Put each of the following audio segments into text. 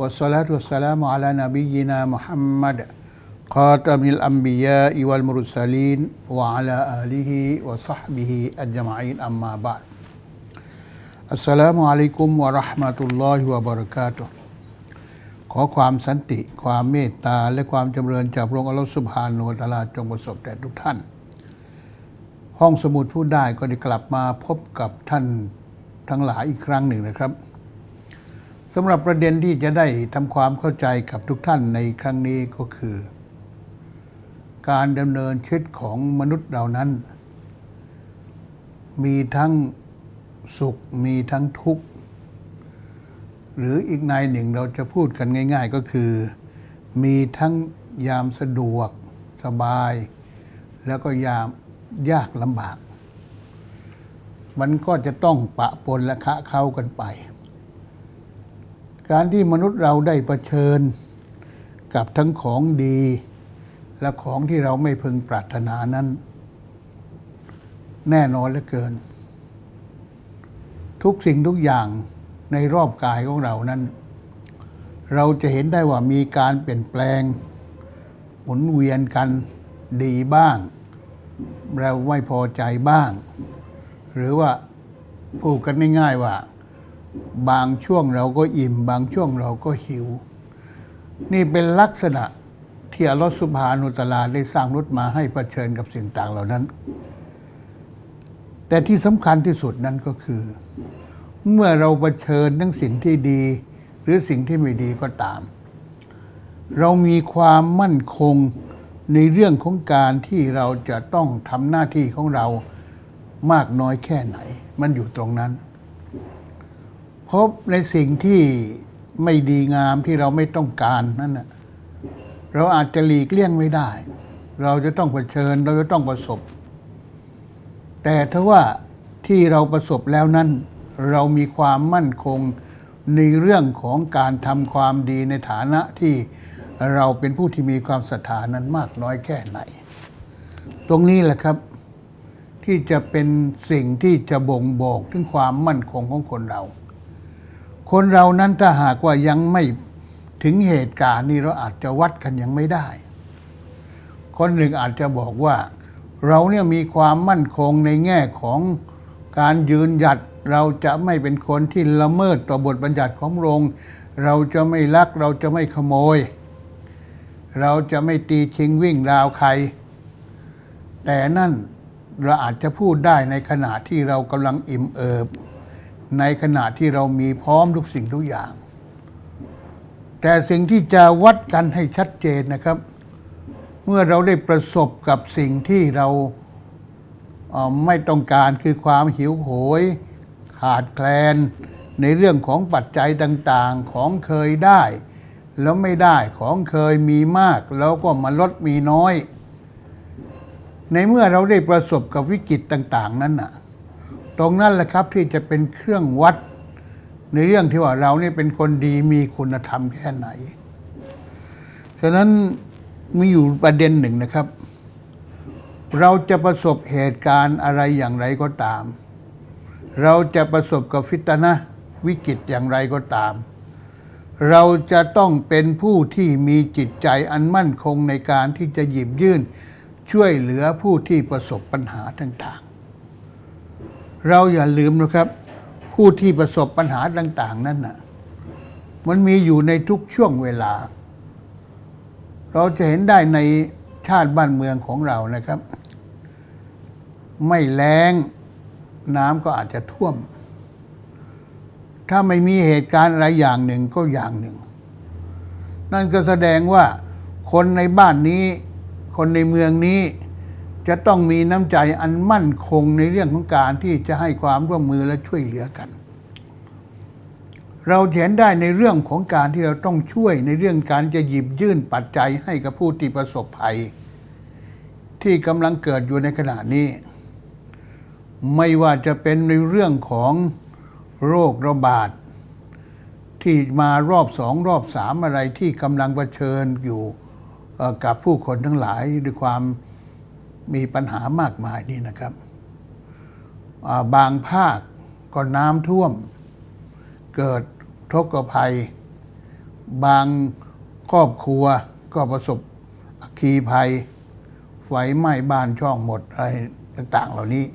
والصلاة والسلام على نبينا محمد خاتم الأنبياء والمرسلين وعلى آله وصحبه أجمعين أما بعد السلام عليكم ورحمة الله وبركاته ขอความสันติ ความเมตตา และความจำเริญจากพระองค์อัลลอฮฺสุบฮานุวะตะอาลาจงประสบแด่ทุกท่าน ห้องสมุดพูดได้ก็ได้กลับมาพบกับท่านทั้งหลายอีกครั้งหนึ่งนะครับ สำหรับประเด็นที่จะได้ทำความเข้าใจกับทุกท่านในครั้งนี้ก็คือ การดำเนินชีวิตของมนุษย์เหล่านั้น มีทั้งสุขมีทั้งทุกข์ หรืออีกในหนึ่งเราจะพูดกันง่าย ๆ ก็คือ มีทั้งยามสะดวกสบาย แล้วก็ยามยากลำบาก มันก็จะต้องปะปนและคะเข้ากันไป การที่มนุษย์เราได้เผชิญกับทั้งของดี และของที่เราไม่พึงปรารถนานั้น แน่นอนเหลือเกิน ทุกสิ่งทุกอย่างในรอบกายของเรานั้น เราจะเห็นได้ว่ามีการเปลี่ยนแปลง หมุนเวียนกันดีบ้าง เราไม่พอใจบ้าง หรือว่าพูดกันง่ายๆว่า บางช่วงเราก็อิ่ม บางช่วงเราก็หิว นี่เป็นลักษณะที่อัลลอฮฺสุบฮานุตลาได้สร้างนุษมาให้เผชิญกับสิ่งต่างเหล่านั้น แต่ที่สำคัญที่สุดนั้นก็คือ เมื่อเราเผชิญทั้งสิ่งที่ดี หรือสิ่งที่ไม่ดีก็ตาม เรามีความมั่นคงในเรื่องของการที่เราจะต้องทำหน้าที่ของเรามากน้อยแค่ไหน มันอยู่ตรงนั้น พราะในสิ่งที่ไม่ดีงามที่เราไม่ต้องการนั่นนะเราอาจจะหลีกเลี่ยงไม่ได้ เราจะต้องเผชิญ เราจะต้องประสบ แต่ถ้าว่าที่เราประสบแล้วนั้น เรามีความมั่นคงในเรื่องของการทำความดีในฐานะที่เราเป็นผู้ที่มีความศรัทธานั้นมากน้อยแค่ไหน ตรงนี้แหละครับที่จะเป็นสิ่งที่จะบ่งบอกถึงความมั่นคงของคนเรา คนเรานั้นถ้าหากว่ายังไม่ถึงเหตุการณ์นี้เราอาจจะวัดกันยังไม่ได้ คนหนึ่งอาจจะบอกว่า เราเนี่ยมีความมั่นคงในแง่ของการยืนหยัดเราจะไม่เป็นคนที่ละเมิดต่อบทบัญญัติของพรงเราจะไม่ลักเราจะไม่ขโมย เราจะไม่ตีชิงวิ่งราวใคร แต่นั่นเราอาจจะพูดได้ในขณะที่เรากำลังอิ่มเอิบ ในขณะที่เรามีพร้อมทุกสิ่งทุกอย่าง แต่สิ่งที่จะวัดกันให้ชัดเจนนะครับ เมื่อเราได้ประสบกับสิ่งที่เราเไม่ต้องการคือความหิวโหย ขาดแคลน ในเรื่องของปัจจัยต่างๆของเคยได้ แล้วไม่ได้ของเคยมีมาก แล้วก็มาลดมีน้อย ในเมื่อเราได้ประสบกับวิกฤตต่าง ๆ นั้นน่ะ ตรงนั้นแหละครับที่จะเป็นเครื่องวัด ในเรื่องที่ว่าเราเนี่ยเป็นคนดีมีคุณธรรมแค่ไหน ฉะนั้นมีอยู่ประเด็นหนึ่งนะครับ เราจะประสบเหตุการณ์อะไรอย่างไรก็ตาม เราจะประสบกับฟิตนะวิกฤตอย่างไรก็ตาม เราจะต้องเป็นผู้ที่มีจิตใจอันมั่นคงในการที่จะหยิบยื่น ช่วยเหลือผู้ที่ประสบปัญหาต่างๆ เราอย่าลืมนะครับ ผู้ที่ประสบปัญหาต่าง ๆ นั้นน่ะมันมีอยู่ในทุกช่วงเวลา เราจะเห็นได้ในชาติบ้านเมืองของเรานะครับ ไม่แล้งน้ำก็อาจจะท่วม ถ้าไม่มีเหตุการณ์อะไรอย่างหนึ่งก็อย่างหนึ่ง นั่นก็แสดงว่าคนในบ้านนี้ คนในเมืองนี้ จะต้องมีน้ำใจอันมั่นคงในเรื่องของการที่จะให้ความร่วมมือและช่วยเหลือกัน เราเห็นได้ในเรื่องของการที่เราต้องช่วยในเรื่องการจะหยิบยื่นปัจจัยให้กับผู้ที่ประสบภัย ที่กำลังเกิดอยู่ในขณะนี้ ไม่ว่าจะเป็นในเรื่องของโรคระบาดที่มารอบสองรอบสามอะไรที่กำลังเผชิญอยู่กับผู้คนทั้งหลายด้วยความ มีปัญหามากมายนี่นะครับบางภาคก็น้ำท่วม เกิดทกภัย บางครอบครัวก็ประสบอัคคีภัย ไฟไหม้บ้านช่องหมดอะไรต่าง ๆ เหล่านี้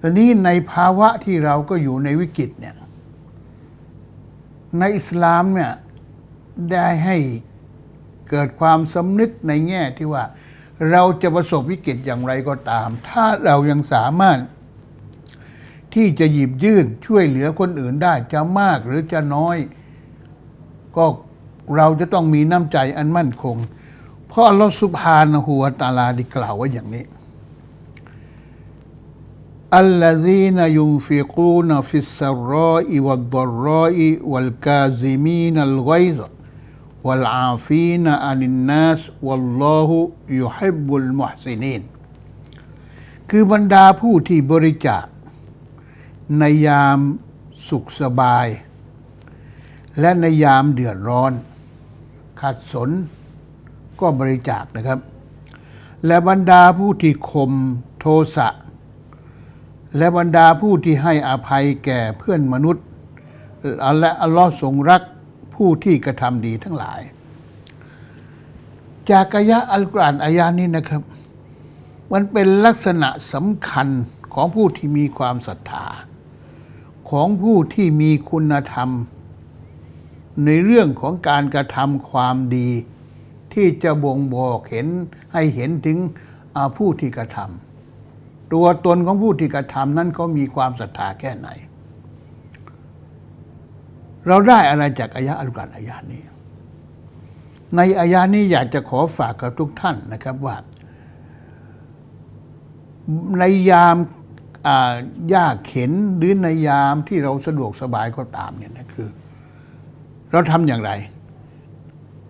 ตอนนี้ในภาวะที่เราก็อยู่ในวิกฤตเนี่ย ในอิสลามเนี่ยได้ให้เกิดความสำนึกในแง่ที่ว่า เราจะประสบวิกฤตอย่างไรก็ตาม ถ้าเรายังสามารถ ที่จะหยิบยื่นช่วยเหลือคนอื่นได้จะมากหรือจะน้อย ก็เราจะต้องมีน้ำใจอันมั่นคง เพราะลอสุภานหัวตาลาได้กล่าวว่าอย่างนี้อัลลซีนยุนฟิกูนฟิสรออิวัดดรออิวัลกาซิมีนัลไกซ์ والعافين عن الناس والله يحب المحسنين คือบรรดาผู้ที่บริจาค ในยามสุขสบาย และในยามเดือดร้อน ขัดสนก็บริจาคนะครับ และบรรดาผู้ที่ข่มโทสะ และบรรดาผู้ที่ให้อภัยแก่เพื่อนมนุษย์ และอัลลอฮ์ทรงรัก ผู้ที่กระทำดีทั้งหลาย จากอายะอัลกุรอานอายานี้นะครับ มันเป็นลักษณะสำคัญของผู้ที่มีความศรัทธา ของผู้ที่มีคุณธรรม ในเรื่องของการกระทำความดี ที่จะบ่งบอกเห็นให้เห็นถึงผู้ที่กระทำตัวตนของผู้ที่กระทำนั้นเขามีความศรัทธาแค่ไหน เราได้อะไรจากอายะอัลกุรอานอายานี้ ในอายานี้อยากจะขอฝากกับทุกท่านนะครับว่า ในยามยากเข็นหรือในยามที่เราสะดวกสบายก็ตามเนี่ยนะคือ เราทำอย่างไร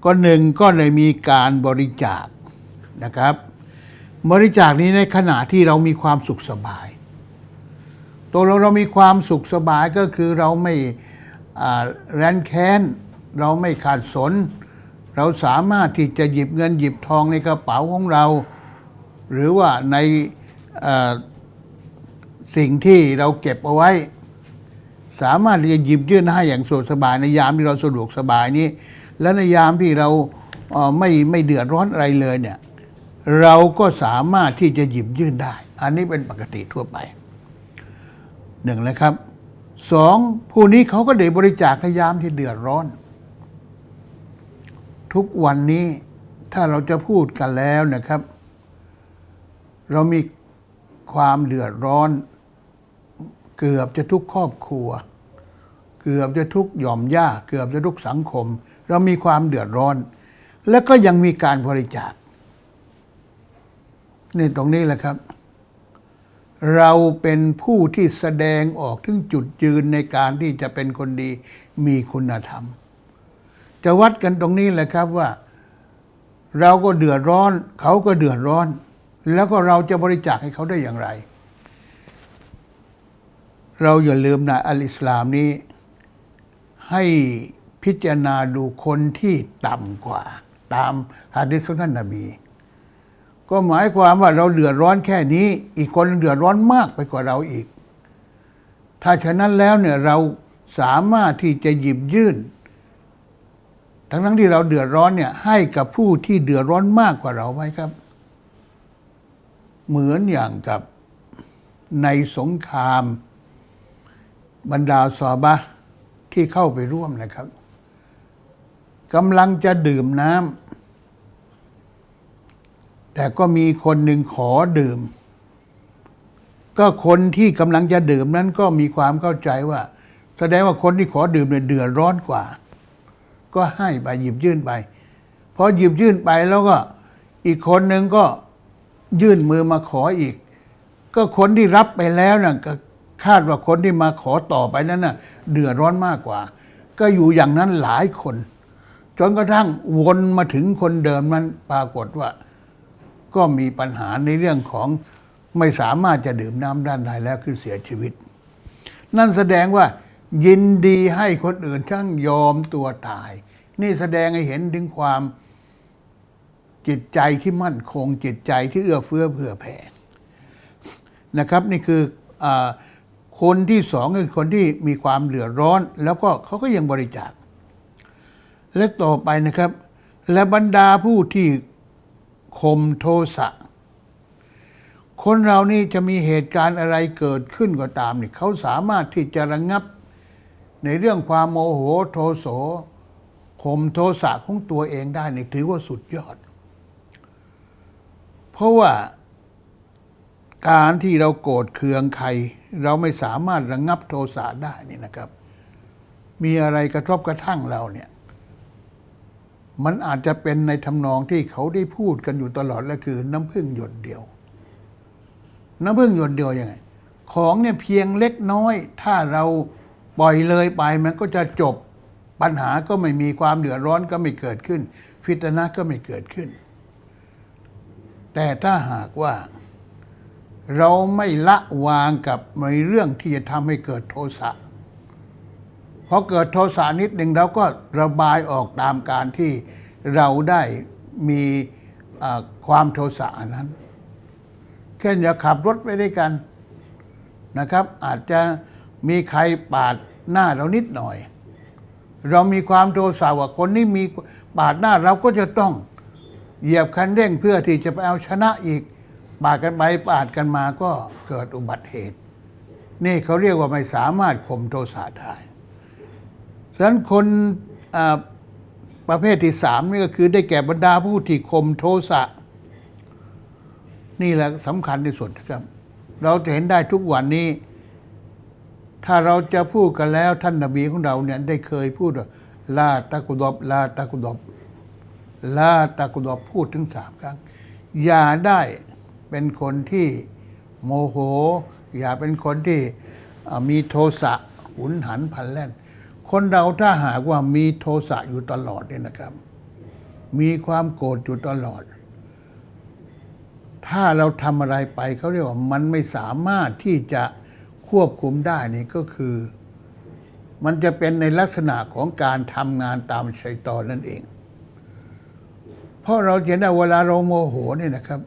ก็หนึ่งก็เลยมีการบริจาคนะครับ บริจาคนี้ในขณะที่เรามีความสุขสบาย ตัวเราเรามีความสุขสบายก็คือเราไม่ แรนแค้น เราไม่ขาดสน เราสามารถที่จะหยิบเงินหยิบทองในกระเป๋าของเรา หรือว่าในสิ่งที่เราเก็บเอาไว้ สามารถที่จะหยิบยื่นให้อย่างสะดวกสบายในยามที่เราสะดวกสบายนี้ และในยามที่เราเไม่ไม่เดือดร้อนอะไรเลยเนี่ยเราก็สามารถที่จะหยิบยื่นได้ อันนี้เป็นปกติทั่วไปหนึ่งนะครับ สองผู้นี้เขาก็ได้บริจาคในยามที่เดือดร้อน ทุกวันนี้ถ้าเราจะพูดกันแล้วนะครับ เรามีความเดือดร้อน เกือบจะทุกครอบครัว เกือบจะทุกหย่อมย่าเกือบจะทุกสังคม เรามีความเดือดร้อน และก็ยังมีการบริจาคนี่ตรงนี้แหละครับ เราเป็นผู้ที่แสดงออกถึงจุดยืนในการที่จะเป็นคนดีมีคุณธรรม จะวัดกันตรงนี้แหละครับว่า เราก็เดือดร้อน เขาก็เดือดร้อน แล้วก็เราจะบริจาคให้เขาได้อย่างไร เราอย่าลืมนะอัลอิสลามนี้ ให้พิจารณาดูคนที่ต่ำกว่า ตามฮะดิษของท่านนบี ก็หมายความว่าเราเดือดร้อนแค่นี้ อีกคนเดือดร้อนมากไปกว่าเราอีก ถ้าฉะนั้นแล้วเนี่ยเราสามารถที่จะหยิบยื่น ทั้งทั้งที่เราเดือดร้อนเนี่ย ให้กับผู้ที่เดือดร้อนมากกว่าเราไหมครับ เหมือนอย่างกับในสงคราม บรรดาซอบะที่เข้าไปร่วมนะครับกำลังจะดื่มน้ำ แต่ก็มีคนหนึ่งขอดื่ม ก็คนที่กำลังจะดื่มนั้นก็มีความเข้าใจว่า แสดงว่าคนที่ขอดื่มเนี่ยเดือดร้อนกว่า ก็ให้ไปหยิบยื่นไปพอหยิบยื่นไปแล้วก็อีกคนหนึ่งก็ยื่นมือมาขออีก ก็คนที่รับไปแล้วน่ะก็คาดว่าคนที่มาขอต่อไปนั้นน่ะเดือดร้อนมากกว่า ก็อยู่อย่างนั้นหลายคน จนกระทั่งวนมาถึงคนเดิมนั้นปรากฏว่า ก็มีปัญหาในเรื่องของไม่สามารถจะดื่มน้ำด้านใดแล้วคือเสียชีวิต นั่นแสดงว่า ยินดีให้คนอื่นช่างยอมตัวตาย นี่แสดงให้เห็นถึงความจิตใจที่มั่นคงจิตใจที่เอื้อเฟื้อเผื่อแผ่นะครับ นี่คืออคนที่สองคือคนที่มีความเดือร้อน แล้วก็เขาก็ยังบริจาคและต่อไปนะครับ และบรรดาผู้ที่ ข่มโทสะ คนเรานี่จะมีเหตุการณ์อะไรเกิดขึ้นก็ตามนี่เขาสามารถที่จะระงับ ในเรื่องความโมโหโทโสข่มโทสะของตัวเองได้นี่ถือว่าสุดยอด เพราะว่าการที่เราโกรธเคืองใคร เราไม่สามารถระงับโทสะได้นี่นะครับ มีอะไรกระทบกระทั่งเราเนี่ย มันอาจจะเป็นในทำนองที่เขาได้พูดกันอยู่ตลอดและคือน้ำพึ่งหยดเดียว น้ำพึ่งหยดเดียวยังไง ของเนี่ยเพียงเล็กน้อย ถ้าเราปล่อยเลยไปมันก็จะจบปัญหาก็ไม่มีความเดือดร้อนก็ไม่เกิดขึ้น ฟิตนะก็ไม่เกิดขึ้น แต่ถ้าหากว่า เราไม่ละวางกับในเรื่องที่จะทำให้เกิดโทสะ พอเกิดโทสะนิดหนึ่งเราก็ระบายออกตามการที่เราได้มีความโทสะอันนั้นเช่นอย่าขับรถไปด้วยกันนะครับ อาจจะมีใครปาดหน้าเรานิดหน่อย เรามีความโทสะว่าคนนี้มีปาดหน้าเราก็จะต้องเหยียบคันเร่งเพื่อที่จะไปเอาชนะอีกปาดกันไปปาดกันมาก็เกิดอุบัติเหตุ นี่เขาเรียกว่าไม่สามารถข่มโทสะได้ ฉะนั้นคนประเภทที่สามนี่ก็คือได้แก่บรรดาผู้ที่ข่มโทสะ นี่แหละสำคัญที่สุดนะครับ เราจะเห็นได้ทุกวันนี้ ถ้าเราจะพูดกันแล้วท่านนบีของเราเนี่ยได้เคยพูดว่าลาตะกุดบลาตะกุดบลาตะกุดบพูดถึงสามครั้ง อย่าได้เป็นคนที่โมโห อย่าเป็นคนที่มีโทสะหุนหันพันแล่น คนเราถ้าหากว่ามีโทสะอยู่ตลอดเนี่ยนะครับ มีความโกรธอยู่ตลอด ถ้าเราทำอะไรไปเขาเรียกว่ามันไม่สามารถที่จะควบคุมได้นี่ก็คือ มันจะเป็นในลักษณะของการทำงานตามชัยตอนนั่นเอง เพราะเราเห็นได้เวลาเราโมโหเนี่ยนะครับ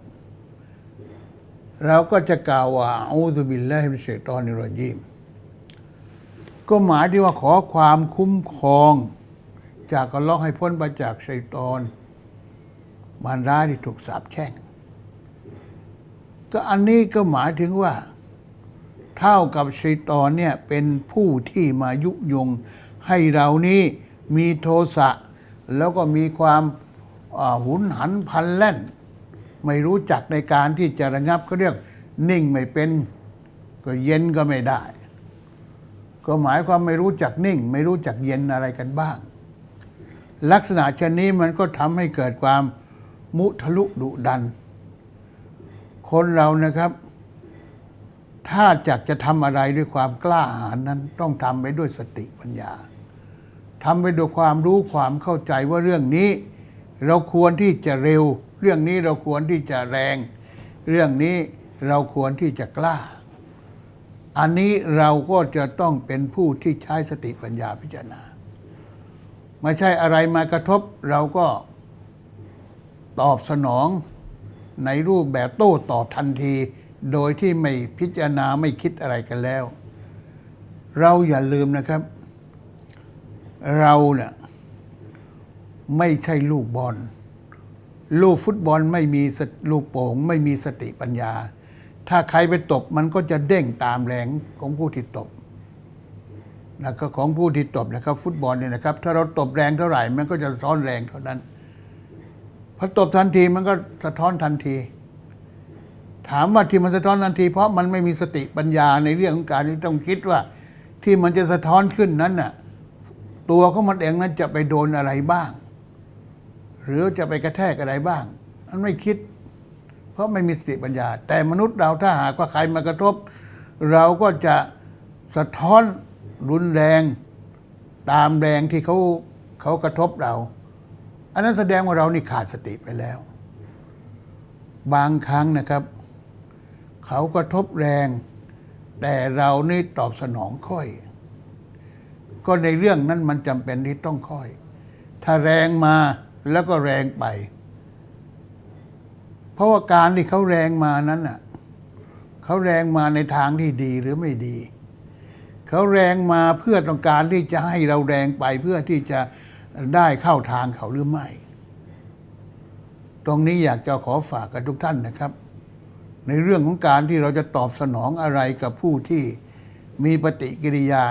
เราก็จะกล่าวว่าอูซุบิลลาฮิมินชัยตอนิรรจีม ก็หมายที่ว่าขอความคุ้มครอง จากอัลลอฮ์ให้พ้นไปจากชัยตอนมารร้ายที่ถูกสาปแช่ง ก็อันนี้ก็หมายถึงว่า เท่ากับชัยตอนเนี่ยเป็นผู้ที่มายุยงให้เรานี้มีโทสะ แล้วก็มีความหุนหันพลันแล่น ไม่รู้จักในการที่จะระงับเขาเรียกนิ่งไม่เป็น ก็เย็นก็ไม่ได้ ก็หมายความไม่รู้จักนิ่ง ไม่รู้จักเย็นอะไรกันบ้าง ลักษณะเช่นนี้มันก็ทำให้เกิดความมุทะลุดุดัน คนเรานะครับ ถ้าอยากจะทำอะไรด้วยความกล้าหาญนั้น ต้องทำไปด้วยสติปัญญาทำไปด้วยความรู้ความเข้าใจว่าเรื่องนี้ เราควรที่จะเร็ว เรื่องนี้เราควรที่จะแรง เรื่องนี้เราควรที่จะกล้า อันนี้เราก็จะต้องเป็นผู้ที่ใช้สติปัญญาพิจารณา ไม่ใช่อะไรมากระทบเราก็ตอบสนองในรูปแบบโต้ตอบทันที โดยที่ไม่พิจารณาไม่คิดอะไรกันแล้ว เราอย่าลืมนะครับ เราเนี่ยไม่ใช่ลูกบอล ลูกฟุตบอลไม่มีลูกโป่ง ไม่มีสติปัญญา ถ้าใครไปตบมันก็จะเด้งตามแรงของผู้ที่ตบนะก็ของผู้ที่ตบนะครับ ฟุตบอลเนี่ยนะครับ ถ้าเราตบแรงเท่าไหร่ มันก็จะสะท้อนแรงเท่านั้นพอตบทันทีมันก็สะท้อนทันที ถามว่าที่มันสะท้อนทันที เพราะมันไม่มีสติปัญญาในเรื่องของการที่ต้องคิดว่า ที่มันจะสะท้อนขึ้นนั้นน่ะตัวของมันเองนั้นจะไปโดนอะไรบ้าง หรือจะไปกระแทกอะไรบ้างมันไม่คิด เพราะไม่มีสติปัญญา แต่มนุษย์เราถ้าหากว่าใครมากระทบ เราก็จะสะท้อนรุนแรงตามแรงที่เขาเขากระทบเรา อันนั้นแสดงว่าเรานี่ขาดสติไปแล้ว บางครั้งนะครับ เขากระทบแรง แต่เรานี่ตอบสนองค่อย ก็ในเรื่องนั้นมันจำเป็นที่ต้องค่อย ถ้าแรงมาแล้วก็แรงไป เพราะว่าการที่เขาแรงมานั้นน่ะเขาแรงมาในทางที่ดีหรือไม่ดี เขาแรงมาเพื่อต้องการที่จะให้เราแรงไปเพื่อที่จะได้เข้าทางเขาหรือไม่ ตรงนี้อยากจะขอฝากกับทุกท่านนะครับ ในเรื่องของการที่เราจะตอบสนองอะไรกับผู้ที่มีปฏิกิริยา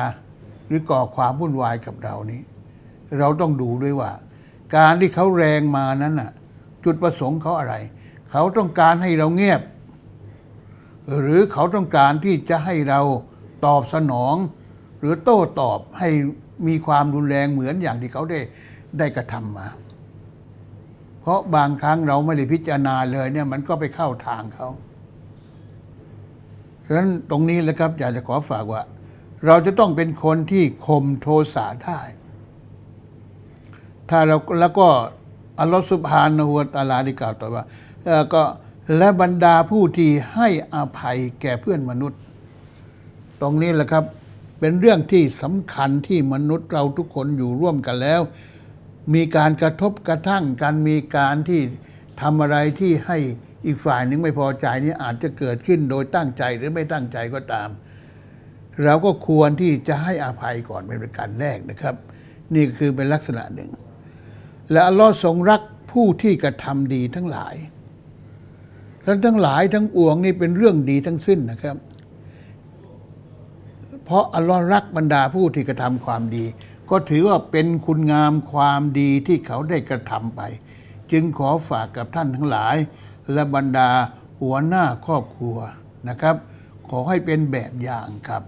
หรือก่อความวุ่นวายกับเรานี้ เราต้องดูด้วยว่า การที่เขาแรงมานั้นน่ะ จุดประสงค์เขาอะไร เขาต้องการให้เราเงียบ หรือเขาต้องการที่จะให้เราตอบสนอง หรือโต้ตอบให้มีความรุนแรงเหมือนอย่างที่เขาได้ได้กระทำมา เพราะบางครั้งเราไม่ได้พิจารณาเลยเนี่ยมันก็ไปเข้าทางเขาฉะนั้นตรงนี้แหละครับอยากจะขอฝากว่า เราจะต้องเป็นคนที่ข่มโทสะได้ ถ้าเราแล้วก็อัลลอฮฺสุบฮานะฮูวะตาลาได้กล่าวต่อว่า ก็และบรรดาผู้ที่ให้อภัยแก่เพื่อนมนุษย์ ตรงนี้แหละครับเป็นเรื่องที่สำคัญที่มนุษย์เราทุกคนอยู่ร่วมกันแล้ว มีการกระทบกระทั่งกันมีการที่ทำอะไรที่ให้อีกฝ่ายหนึงไม่พอใจนี่อาจจะเกิดขึ้นโดยตั้งใจหรือไม่ตั้งใจก็ตาม เราก็ควรที่จะให้อภัยก่อนเป็นประการแรกนะครับ นี่คือเป็นลักษณะหนึ่ง และอัลลอฮ์ทรงรักผู้ที่กระทำดีทั้งหลาย ทั้งทั้งหลายทั้งปวงนี่เป็นเรื่องดีทั้งสิ้นนะครับ เพราะอัลลอฮ์รักบรรดาผู้ที่กระทำความดี ก็ถือว่าเป็นคุณงามความดีที่เขาได้กระทำไป จึงขอฝากกับท่านทั้งหลาย และบรรดาหัวหน้าครอบครัวนะครับ ขอให้เป็นแบบอย่างครับ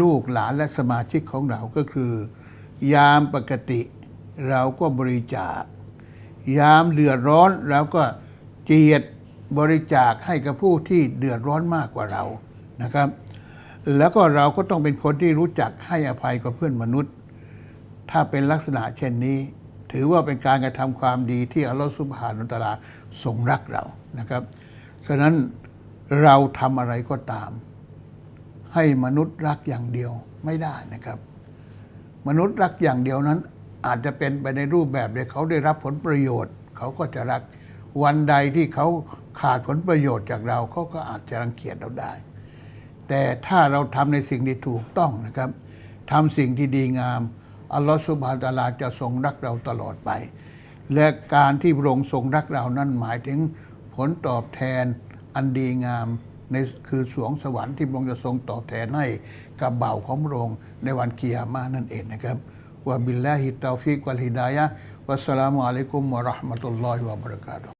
ลูกหลานและสมาชิกของเราก็คือ ยามปกติเราก็บริจาค ยามเดือดร้อนเราก็เจียด บริจาคให้กับผู้ที่เดือดร้อนมากกว่าเรานะครับ แล้วก็เราก็ต้องเป็นคนที่รู้จักให้อภัยกับเพื่อนมนุษย์ ถ้าเป็นลักษณะเช่นนี้ ถือว่าเป็นการกระทำความดีที่อัลลอฮฺสุบฮานุตลาทรงรักเรานะครับฉะนั้นเราทำอะไรก็ตาม ให้มนุษย์รักอย่างเดียวไม่ได้นะครับ มนุษย์รักอย่างเดียวนั้นอาจจะเป็นไปในรูปแบบที่เขาได้รับผลประโยชน์ เขาก็จะรัก วันใดที่เขาขาดผลประโยชน์จากเราเขาก็อาจจะรังเกียจเราได้ แต่ถ้าเราทำในสิ่งที่ถูกต้องนะครับทำสิ่งที่ดีงาม อัลลอฮฺสุบฮานตะอาลาจะทรงรักเราตลอดไป และการที่พระองค์ทรงรักเรานั้นหมายถึงผลตอบแทนอันดีงามในคือสวงสวรรค์ที่พระองค์จะทรงตอบแทนให้กับเบ่าของพระองค์ในวันกิยามานั่นเองนะครับวะบิลลาฮิตตาฟิกวัลฮิดายะวัสสลามุอะลัยกุมวะราะห์มะตุลลอฮิวะบะเราะกาตุ